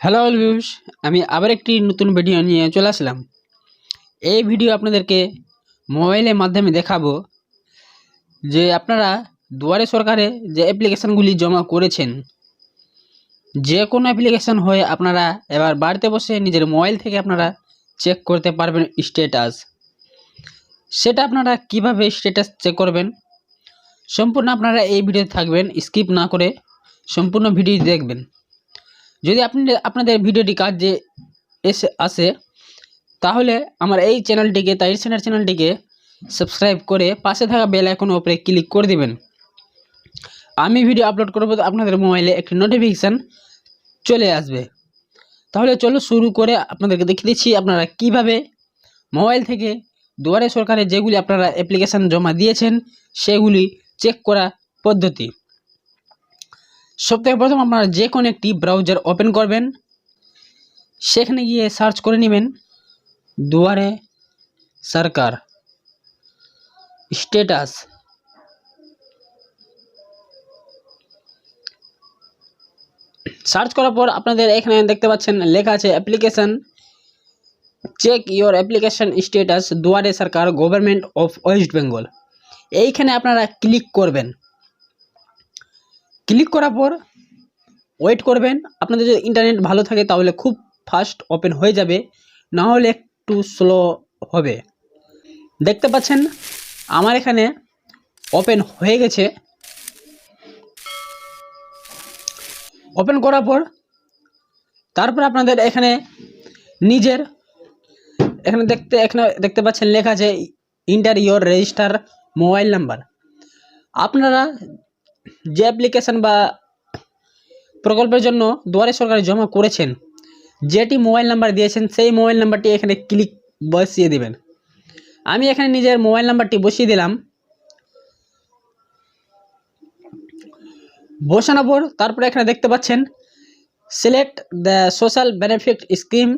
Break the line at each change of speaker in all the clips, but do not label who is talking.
Hello all views আমি আবার একটি নতুন ভিডিও নিয়ে চলে আসলাম। এই ভিডিও আপনাদেরকে মোবাইলের মাধ্যমে দেখাবো যে আপনারা দুয়ারে সরকারে যে অ্যাপ্লিকেশানগুলি জমা করেছেন, যে কোনো অ্যাপ্লিকেশান হয়ে আপনারা এবার বাড়িতে বসে নিজের মোবাইল থেকে আপনারা চেক করতে পারবেন স্ট্যাটাস। সেটা আপনারা কীভাবে স্ট্যাটাস চেক করবেন, সম্পূর্ণ আপনারা এই ভিডিওতে থাকবেন, স্কিপ না করে সম্পূর্ণ ভিডিও দেখবেন। যদি আপনি আপনাদের ভিডিওটি কাজে এসে আসে, তাহলে আমার এই চ্যানেলটিকে তাই সেনার চ্যানেলটিকে সাবস্ক্রাইব করে পাশে থাকা বেল আইকনের উপরে ক্লিক করে দেবেন। আমি ভিডিও আপলোড করব আপনাদের মোবাইলে একটি নোটিফিকেশান চলে আসবে। তাহলে চলো শুরু করে আপনাদেরকে দেখিয়ে দিচ্ছি আপনারা কীভাবে মোবাইল থেকে দুয়ারে সরকারে যেগুলি আপনারা অ্যাপ্লিকেশান জমা দিয়েছেন, সেগুলি চেক করা পদ্ধতি। সবথেকে প্রথম আপনারা যে কোনো একটি ব্রাউজার ওপেন করবেন। সেখানে গিয়ে সার্চ করে নেবেন দুয়ারে সরকার স্ট্যাটাস সার্চ করার পর আপনাদের এখানে দেখতে পাচ্ছেন, লেখা আছে application check your application status Duare Sarkar government of West Bengal এইখানে আপনারা ক্লিক করবেন। ক্লিক করার পর ওয়েট করবেন। আপনাদের যদি ইন্টারনেট ভালো থাকে তাহলে খুব ফাস্ট ওপেন হয়ে যাবে। না হলে একটু স্লো হবে। দেখতে পাচ্ছেন, আমার এখানে ওপেন হয়ে গেছে। ওপেন করার পর তারপর আপনাদের এখানে নিজের, এখানে দেখতে এখানে দেখতে পাচ্ছেন লেখা আছে enter your register mobile number আপনারা যে অ্যাপ্লিকেশান বা প্রকল্পের জন্য দুয়ারে সরকারে জমা করেছেন, যেটি মোবাইল নাম্বার দিয়েছেন, সেই মোবাইল নাম্বারটি এখানে ক্লিক বসিয়ে দেবেন। আমি এখানে নিজের মোবাইল নাম্বারটি বসিয়ে দিলাম। বসানোর পর তারপরে এখানে দেখতে পাচ্ছেন select the social benefit scheme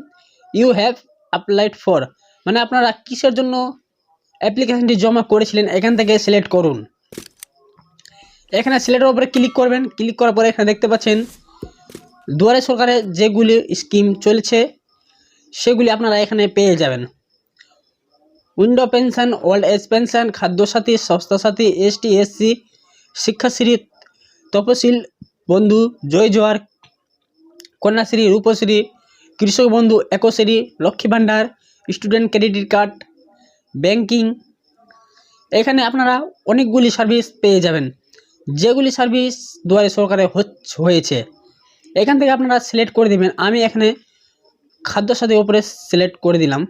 you have applied for মানে আপনারা কিসের জন্য অ্যাপ্লিকেশানটি জমা করেছিলেন, এখান থেকে সিলেক্ট করুন। এখানে সিলেটের উপরে ক্লিক করবেন ক্লিক করার পরে এখানে দেখতে পাচ্ছেন, দুয়ারে সরকারের যেগুলি স্কিম চলছে, সেগুলি আপনারা এখানে পেয়ে যাবেন। Widow pension, old age pension, Khadyasathi, Swasthyasathi, ST, SC, Shikshashree, Taposili Bandhu, Joy Johar, Kanyashree, Rupashree, কৃষক বন্ধু, একশ্রী, Lakshmi Bhandar, student credit card, banking, এখানে আপনারা অনেকগুলি সার্ভিস পেয়ে যাবেন। যেগুলি সার্ভিস দুয়ারে সরকারে হয়েছে। এখান থেকে আপনারা সিলেক্ট করে দেবেন। আমি এখানে খাদ্য সাথে ওপরে সিলেক্ট করে দিলাম।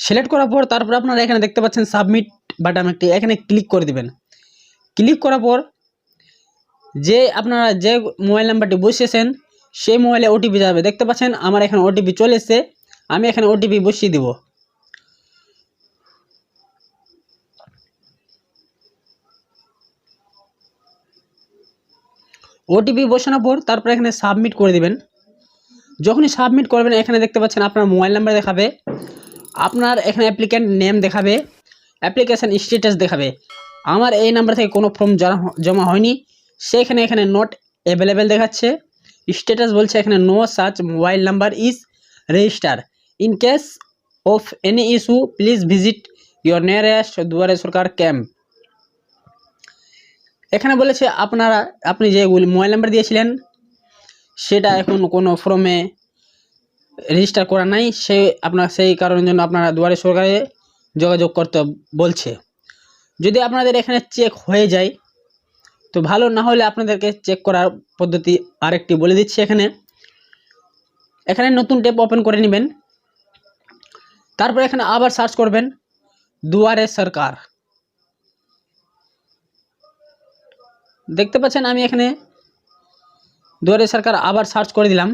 সিলেক্ট করার পর তারপর আপনারা এখানে দেখতে পাচ্ছেন সাবমিট বাটন একটি। এখানে ক্লিক করে দিবেন। ক্লিক করার পর যে আপনারা যে মোবাইল নাম্বারটি বসিয়েছেন, সেই মোবাইলে ওটিপি যাবে। দেখতে পাচ্ছেন, আমার এখানে ওটিপি চলে এসছে। আমি এখানে ওটিপি বসিয়ে দিব। ওটিপি বসানোর পর তারপর এখানে সাবমিট করে দিবেন। যখনই সাবমিট করবেন, এখানে দেখতে পাচ্ছেন আপনার মোবাইল নাম্বার দেখাবে, আপনার এখানে অ্যাপ্লিক্যান্ট নেম দেখাবে অ্যাপ্লিকেশান স্ট্যাটাস দেখাবে। আমার এই নাম্বার থেকে কোনো ফর্ম জমা হয়নি। সেখানে এখানে নট অ্যাভেলেবেল দেখাচ্ছে। স্ট্যাটাস বলছে এখানে no search mobile number is register in case of any issue please visit your nearest Duare Sarkar camp এখানে বলেছে আপনারা, আপনি যে মোবাইল নাম্বার দিয়েছিলেন, সেটা এখন কোনো ফর্মে রেজিস্টার করা নাই, সে আপনার, সেই কারণের জন্য আপনারা দুয়ারে সরকারে যোগাযোগ করতে বলছে। যদি আপনাদের এখানে চেক হয়ে যায়, তো ভালো না হলে আপনাদেরকে চেক করার পদ্ধতি আরেকটি বলে দিচ্ছি এখানে। এখানে নতুন ট্যাব ওপেন করে নেবেন, তারপর এখানে আবার সার্চ করবেন, দুয়ারে সরকার। দেখতে পাচ্ছেন, আমি এখানে দুয়ারে সরকার আবার সার্চ করে দিলাম।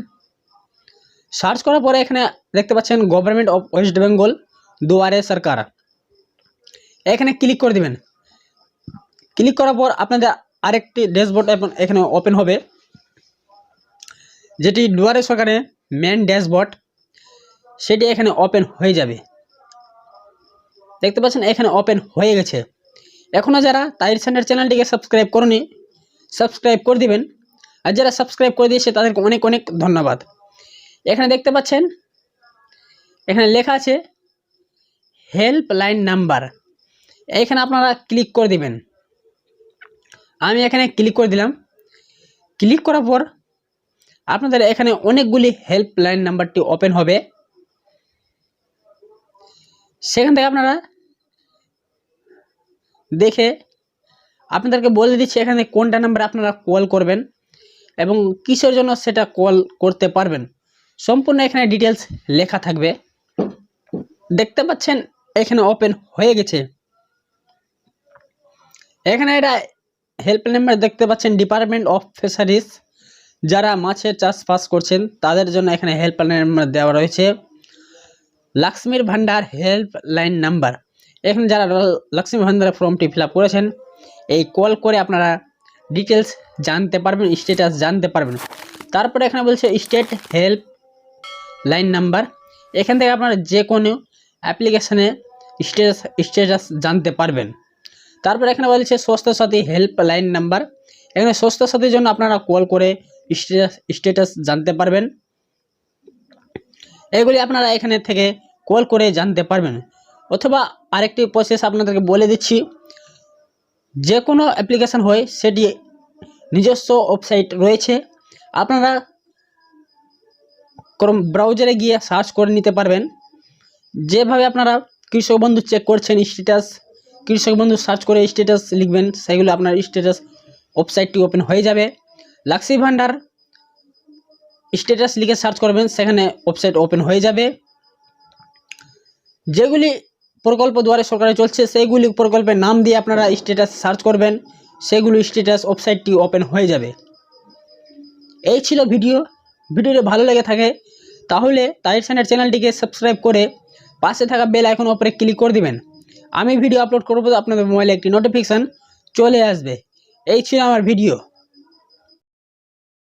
সার্চ করার পরে এখানে দেখতে পাচ্ছেন গভর্নমেন্ট অফ ওয়েস্ট বেঙ্গল দুয়ারে সরকার। এখানে ক্লিক করে দিবেন। ক্লিক করার পর আপনাদের আরেকটি ড্যাশবোর্ড এখানে ওপেন হবে, যেটি দুয়ারে সরকারের মেন ড্যাশবোর্ড সেটি এখানে ওপেন হয়ে যাবে। দেখতে পাচ্ছেন, এখানে ওপেন হয়ে গেছে। এখনও যারা তাইর সেন্টার চ্যানেলটিকে সাবস্ক্রাইব করনি সাবস্ক্রাইব করে দিবেন। আর যারা সাবস্ক্রাইব করে দিয়েছে, তাদেরকে অনেক অনেক ধন্যবাদ। এখানে দেখতে পাচ্ছেন, এখানে লেখা আছে হেল্পলাইন নাম্বার এখানে আপনারা ক্লিক করে দিবেন। আমি এখানে ক্লিক করে দিলাম। ক্লিক করার পর আপনাদের এখানে অনেকগুলি হেল্পলাইন নাম্বারটি ওপেন হবে। সেখান থেকে আপনারা দেখে আপনাদেরকে বলে দিচ্ছি, এখানে কোনটা নাম্বার আপনারা কল করবেন এবং কিসের জন্য সেটা কল করতে পারবেন। সম্পূর্ণ এখানে ডিটেলস লেখা থাকবে। দেখতে পাচ্ছেন, এখানে ওপেন হয়ে গেছে। এখানে এটা হেল্প নাম্বার দেখতে পাচ্ছেন ডিপার্টমেন্ট অফ ফিশারিজ যারা মাছের চাষবাস করছেন, তাদের জন্য এখানে হেল্প নাম্বার দেওয়া রয়েছে। লক্ষ্মীর ভান্ডার হেল্প লাইন নাম্বার এখানে যারা লক্ষ্মীর লক্ষ্মী ভান্ডারের ফর্মটি ফিল করেছেন এই কল করে আপনারা ডিটেলস জানতে পারবেন স্ট্যাটাস জানতে পারবেন। তারপরে এখানে বলছে স্টেট হেল্প লাইন নাম্বার এখান থেকে আপনারা যে কোনো অ্যাপ্লিকেশানে স্ট্যাটাস স্ট্যাটাস জানতে পারবেন। তারপরে এখানে বলছে স্বাস্থ্য সাথী হেল্প লাইন নাম্বার এখানে স্বাস্থ্য সাথীর জন্য আপনারা কল করে স্ট্যাটাস স্ট্যাটাস জানতে পারবেন। এগুলি আপনারা এখানে থেকে কল করে জানতে পারবেন। অথবা আরেকটি প্রসেস আপনাদেরকে বলে দিচ্ছি। যে কোনো অ্যাপ্লিকেশান হয় সেটি নিজস্ব ওয়েবসাইট রয়েছে। আপনারা ক্রোম ব্রাউজারে গিয়ে সার্চ করে নিতে পারবেন। যেভাবে আপনারা কৃষক বন্ধু চেক করছেন স্ট্যাটাস কৃষক বন্ধু সার্চ করে স্ট্যাটাস লিখবেন, সেগুলো আপনার স্ট্যাটাস ওয়েবসাইটটি ওপেন হয়ে যাবে। লাক্সি ভান্ডার স্ট্যাটাস লিখে সার্চ করবেন, সেখানে ওয়েবসাইট ওপেন হয়ে যাবে। যেগুলি প্রকল্প দুয়ারে সরকারে চলছে, সেইগুলি প্রকল্পের নাম দিয়ে আপনারা স্ট্যাটাস সার্চ করবেন সেগুলো স্ট্যাটাস ওয়েবসাইটটি ওপেন হয়ে যাবে। এই ছিল ভিডিও ভিডিওটি ভালো লেগে থাকে, তাহলে তাইর চ্যানেল চ্যানেলটিকে সাবস্ক্রাইব করে পাশে থাকা বেল আইকন ওপরে ক্লিক করে দিবেন। আমি ভিডিও আপলোড করব, আপনাদের মোবাইলে একটি নোটিফিকেশান চলে আসবে। এই ছিল আমার ভিডিও